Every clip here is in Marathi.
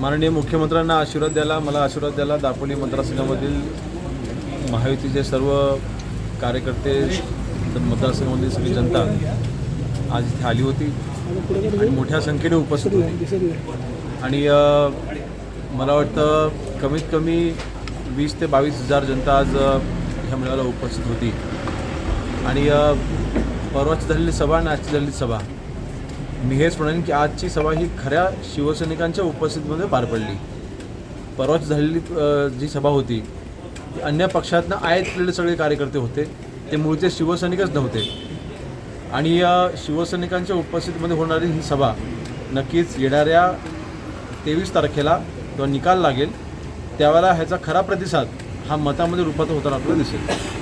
माननीय मुख्यमंत्र्यांना आशीर्वाद द्यायला मला आशीर्वाद द्यायला दापोली मतदारसंघामधील महायुतीचे सर्व कार्यकर्ते मतदारसंघामधील सगळी जनता आज इथे आली होती आणि मोठ्या संख्येने उपस्थित होती. आणि मला वाटतं कमीत कमी वीस ते बावीस हजार जनता आज ह्या मेळाव्याला उपस्थित होती. आणि परवाची झालेली सभा आणि आजची झालेली सभा मी हेच म्हणेन की आजची सभा ही खऱ्या शिवसैनिकांच्या उपस्थितीमध्ये पार पडली. परवाच झालेली जी सभा होती ती अन्य पक्षातनं आयात केलेले सगळे कार्यकर्ते होते. ते मूळचे शिवसैनिकच नव्हते. आणि या शिवसैनिकांच्या उपस्थितीमध्ये होणारी ही सभा नक्कीच येणाऱ्या तेवीस तारखेला जो निकाल लागेल. त्यावेळेला ह्याचा खरा प्रतिसाद हा मतामध्ये रूपात होताना आपल्याला दिसेल.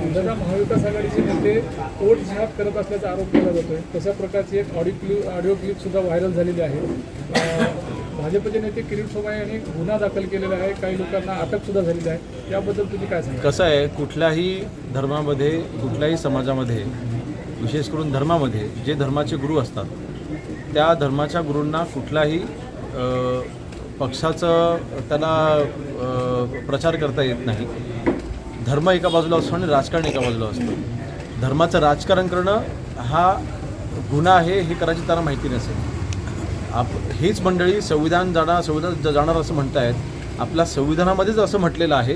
दादा महाविकास आघाडीचे नेते ओट झाप करत असल्याचा आरोप केला जातोय. तशा प्रकारची एक ऑडिओ क्लिप ऑडिओ क्लिप सुद्धा व्हायरल झालेली आहे. भाजपचे नेते किरीट सोमाय यांनी गुन्हा दाखल केलेला आहे. काही लोकांना अटक सुद्धा झालेली आहे. याबद्दल तुम्ही काय सांगा कसं आहे कुठल्याही धर्मामध्ये कुठल्याही समाजामध्ये विशेष करून धर्मामध्ये जे धर्माचे गुरु असतात त्या धर्माच्या गुरूंना कुठलाही पक्षाचं त्याला प्रचार करता येत नाही. धर्म एका बाजूला असतो आणि राजकारण एका बाजूला असतं. धर्माचं राजकारण करणं हा गुन्हा आहे हे कदाचित त्यांना माहिती नसेल. आप हेच मंडळी संविधान जाणार संविधान जाणार असं म्हणतायत. आपल्या संविधानामध्येच असं म्हटलेलं आहे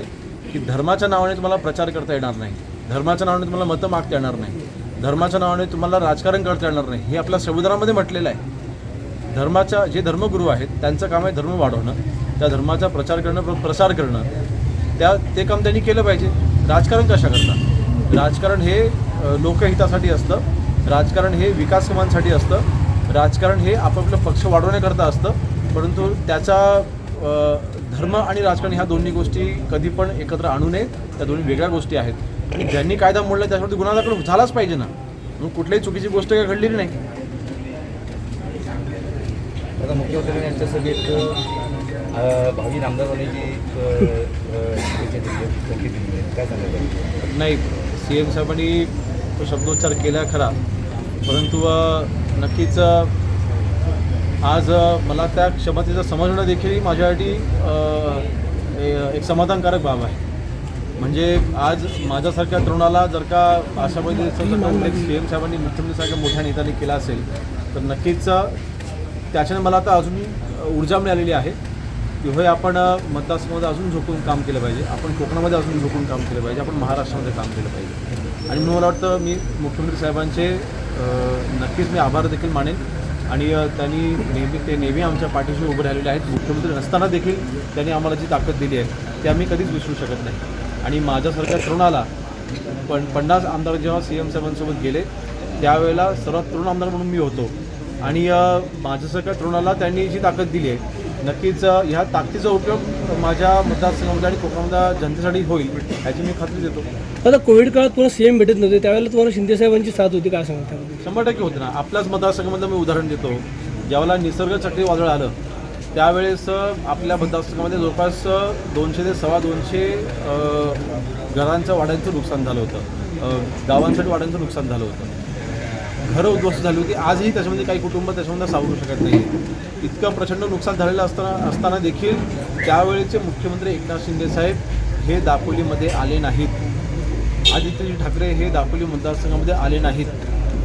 की धर्माच्या नावाने तुम्हाला प्रचार करता येणार नाही. धर्माच्या नावाने तुम्हाला मतं मागता येणार नाही. धर्माच्या नावाने तुम्हाला राजकारण करता येणार नाही. हे आपल्या संविधानामध्ये म्हटलेलं आहे. धर्माच्या जे धर्मगुरू आहेत त्यांचं काम आहे धर्म वाढवणं. त्या धर्माचा प्रचार करणं प्रसार करणं. त्या ते काम त्यांनी केलं पाहिजे. राजकारण कशा करता राजकारण हे लोकहितासाठी असतं. राजकारण हे विकास कामांसाठी असतं. राजकारण हे आपापलं पक्ष वाढवण्याकरता असतं. परंतु त्याचा धर्म आणि राजकारण ह्या दोन्ही गोष्टी कधी पण एकत्र आणू नये. त्या दोन्ही वेगळ्या गोष्टी आहेत. आणि ज्यांनी कायदा मोडला त्याच्यावरती गुन्हा दाखल झालाच पाहिजे ना. मग कुठल्याही चुकीची गोष्ट काही घडलेली नाही. आता मुख्यमंत्र्यांनी यांच्या सभेत भावी नामदारवाण्याची एक काय सांगायचं नाही सी एम साहेबांनी तो शब्दोच्चार केला खरा. परंतु नक्कीच आज मला त्या क्षमतेचं समजणं देखील माझ्यासाठी ए- एक समाधानकारक बाब आहे. म्हणजे आज माझ्यासारख्या तरुणाला जर का अशा पद्धतीचा सी एम साहेबांनी मुख्यमंत्रीसारख्या मोठ्या नेत्याने केला असेल तर नक्कीच त्याच्याने मला आता अजून ऊर्जा मिळालेली आहे. की होय आपण अ, मतदारसंघामध्ये अजून झोकून काम केलं पाहिजे. आपण कोकणामध्ये अजून झोकून काम केलं पाहिजे. आपण महाराष्ट्रामध्ये काम केलं पाहिजे. आणि मला वाटतं मी मुख्यमंत्री साहेबांचे नक्कीच मी आभार देखील मानेन. आणि त्यांनी नेहमी ते नेहमी आमच्या पाठीशी उभे राहिलेले आहेत. मुख्यमंत्री नसताना देखील त्यांनी आम्हाला जी ताकद दिली आहे ती आम्ही कधीच विसरू शकत नाही. आणि माझ्यासारख्या तरुणाला पण पन्नास आमदार जेव्हा सी एम साहेबांसोबत गेले त्यावेळेला सर्वात तरुण आमदार म्हणून मी होतो. आणि माझ्यासारख्या तरुणाला त्यांनी जी ताकद दिली आहे नक्कीच ह्या ताकदीचा उपयोग माझ्या मतदारसंघामध्ये आणि कोकणामध्ये जनतेसाठी होईल याची मी खात्री देतो. आता कोविड काळात तुम्हाला सीएम भेटत नव्हते त्यावेळेला तुम्हाला शिंदे साहेबांची साथ होती काय सांगा त्याबद्दल शंभर टक्के होते ना. आपल्याच मतदारसंघामधलं मी उदाहरण देतो. ज्यावेळेला निसर्ग चक्रीवादळ आलं त्यावेळेस आपल्या मतदारसंघामध्ये जवळपास दोनशे ते सव्वा दोनशे घरांचं वाड्यांचं नुकसान झालं होतं. गावांसाठी वाड्यांचं नुकसान झालं होतं. घरं उद्ध्वस्त झाली होती. आजही त्याच्यामध्ये काही कुटुंब त्याच्यामध्ये सावरू शकत नाही इतकं प्रचंड नुकसान झालेलं असताना असताना देखील त्यावेळेचे मुख्यमंत्री एकनाथ शिंदे साहेब हे दापोलीमध्ये आले नाहीत. आदित्यजी ठाकरे हे दापोली मतदारसंघामध्ये आले नाहीत.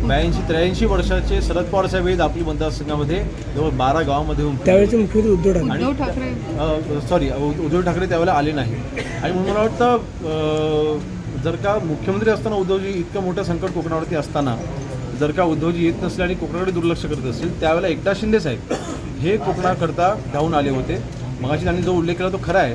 ब्याऐंशी त्र्याऐंशी वर्षाचे शरद पवार साहेब हे दापोली मतदारसंघामध्ये जवळ बारा गावामध्ये. त्यावेळेचे मुख्यमंत्री उद्धव ठाकरे. सॉरी उद्धव ठाकरे. त्यावेळेला आले नाही आणि म्हणून मला वाटतं जर का मुख्यमंत्री असताना उद्धवजी इतकं मोठं संकट कोकणावरती असताना जर का उद्धवजी येत नसले आणि कोकणाकडे दुर्लक्ष करत असतील त्यावेळेला एकटा शिंदे साहेब हे कोकणाकरता धावून आले होते. मगाशी त्यांनी जो उल्लेख केला तो खरा आहे.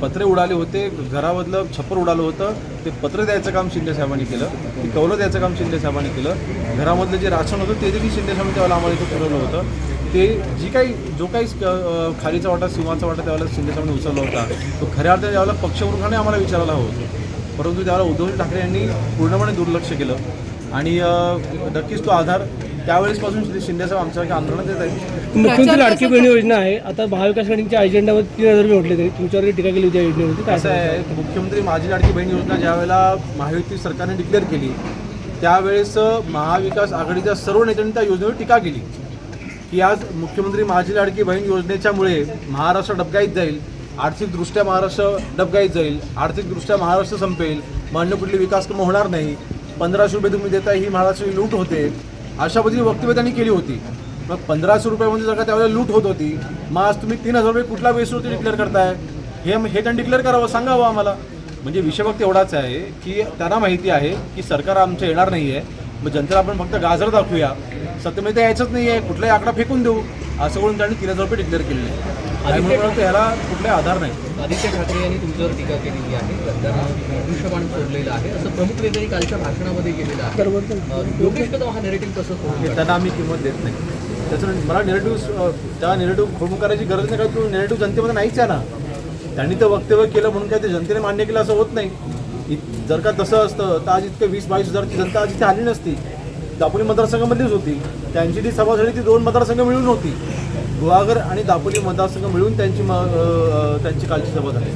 पत्रे उडाले होते घरामधलं छप्पर उडालं होतं. ते पत्र द्यायचं काम शिंदे साहेबांनी केलं ते कौलं द्यायचं काम शिंदे साहेबांनी केलं. घरामधलं जे राशन होतं ते देखील शिंदे साहेबांनी त्यावेळेला आम्हाला इथं पुरवलं होतं. ते जी काही जो काही खालीचा वाटा सीमाचा वाटा त्यावेळेला शिंदे साहेबांनी उचलला होता. तो खऱ्या अर्थाने त्यावेळेला पक्षप्रमुखाने आम्हाला विचारायला हवं होतं. परंतु त्यावेळेला उद्धव ठाकरे यांनी पूर्णपणे दुर्लक्ष केलं. आणि नक्कीच तो आधार त्यावेळेसपासून श्री शिंदेसाहेब आमच्यासारख्या आंदोलनात येत आहेत. मुख्यमंत्री लाडकी बहीण योजना आहे. आता महाविकास आघाडीच्या अजेंडावर तीन हजार रुपये म्हटले तरी तुमच्यावर टीका केली होती या योजनेवरती. काय असं सांगाल? आहे मुख्यमंत्री माझी लाडकी बहीण योजना ज्यावेळेला महायुती सरकारने डिक्लेअर केली त्यावेळेस महाविकास आघाडीच्या सर्व नेत्यांनी त्या योजनेवर टीका केली. की आज मुख्यमंत्री माझी लाडकी बहीण योजनेच्यामुळे महाराष्ट्र डबगाईत जाईल आर्थिकदृष्ट्या महाराष्ट्र डबगाईत जाईल आर्थिकदृष्ट्या महाराष्ट्र संपेल मान्य कुठली विकास कामं होणार नाही पंधराशे रुपये तुम्ही देताय ही महाराष्ट्राची लूट होते. अशा पद्धतीची वक्तव्य त्यांनी केली होती. मग पंधराशे रुपयामध्ये म्हणजे जर का त्यावेळेला लूट होत होती मग आज तुम्ही तीन हजार रुपये कुठला बेसवरती डिक्लेअर करताय? हे हे त्यांनी डिक्लेअर करावं सांगावं आम्हाला. म्हणजे विषय फक्त एवढाच आहे की त्यांना माहिती आहे की सरकार आमचं येणार नाही आहे मग जनतेला आपण फक्त गाजर दाखवूया. सत्य ते यायचंच नाही आहे कुठलाही आकडा फेकून देऊ. असं करून त्यांनी तीन हजार रुपये डिक्लेअर केलेले आहे. आणि म्हणून मला वाटतं ह्याला कुठलाही आधार नाही. आदित्य ठाकरे यांनी तुमच्यावर टीका केलेली आहे. गद्दारांना दृश्यमान सोडलेलं आहे. असं प्रमुख नेत्यांनी कालच्या भाषणामध्ये केलेलं आहे. योगेश कदम हा नेरेटिव्ह कसं हे सोडून त्यांना आम्ही किंमत देत नाही. त्याचं मला निगेटिव्ह त्या निगेटिव्ह खोडून करायची गरज नाही कारण तो निगेटिव्ह जनतेमध्ये नाहीच आहे ना. त्यांनी तर वक्तव्य केलं म्हणून काय ते जनतेने मान्य केलं असं होत नाही. इत- जर का तसं असतं तर आज इतकं वीस बावीस हजारची जनता आज इथे आली नसती. दापोली मतदारसंघामधलीच होती. त्यांची जी सभा झाली ती दोन मतदारसंघ मिळून होती. गुहागर आणि दापोली मतदारसंघ मिळून त्यांची त्यांची कालची सभा झाली.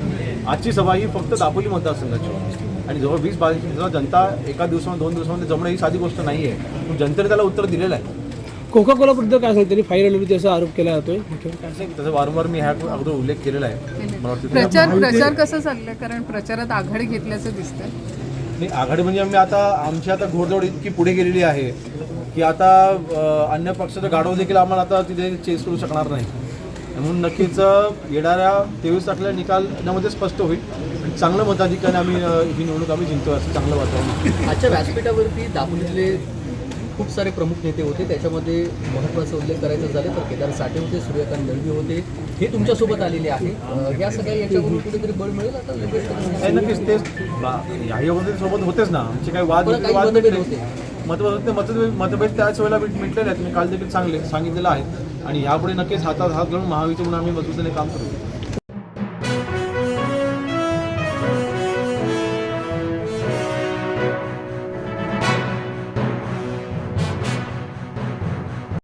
आजची सभा ही फक्त दापोली मतदारसंघाची होती. आणि जवळ वीस बावीस जनता एका दिवसामध्ये दोन दिवसामध्ये जमणं ही साधी गोष्ट नाही आहे पण जनतेने त्याला उत्तर दिलेलं आहे. कोका कोलाबद्दल काय सांगते? त्यांनी फायर आलेली असा आरोप केला जातोय. त्याचा वारंवार मी ह्या अगोदर उल्लेख केलेला आहे. मला वाटतं ते- प्रचार प्रचार कसं चाललंय? कारण प्रचारात आघाडी घेतल्याचं दिसतंय. आघाडी म्हणजे आम्ही आता आमची आता घोडदौड इतकी पुढे गेलेली आहे. की आता अन्य पक्षाचं गाडव देखील आम्हाला आता तिथे चेस करू शकणार नाही. म्हणून नक्कीच येणाऱ्या तेवीस तारखेला निकाल यामध्ये स्पष्ट होईल. आणि चांगलं मताधिकाने आम्ही ही निवडणूक आम्ही जिंकतो असं चांगलं वातावरण. आजच्या व्यासपीठावरती दापोलीतले खूप सारे प्रमुख नेते होते. त्याच्यामध्ये महत्त्वाचा उल्लेख करायचा झालं तर केदार साठे होते सूर्यकांत दळवी होते. हे तुमच्यासोबत आलेले आहे. या सगळ्या याच्यावरून कुठेतरी बळ मिळेल आता? नक्कीच तेच याही सोबत होतेच ना. आमचे काही वाद होते, मतभेद होते. मतभेद मतभेद त्याच वेळेला मिटलेले आहेत मी काल देखील चांगले सांगितलेलं आहे आणि यापुढे नक्कीच हातात हात घालून महायुती म्हणून आम्ही मजबूतीने काम करू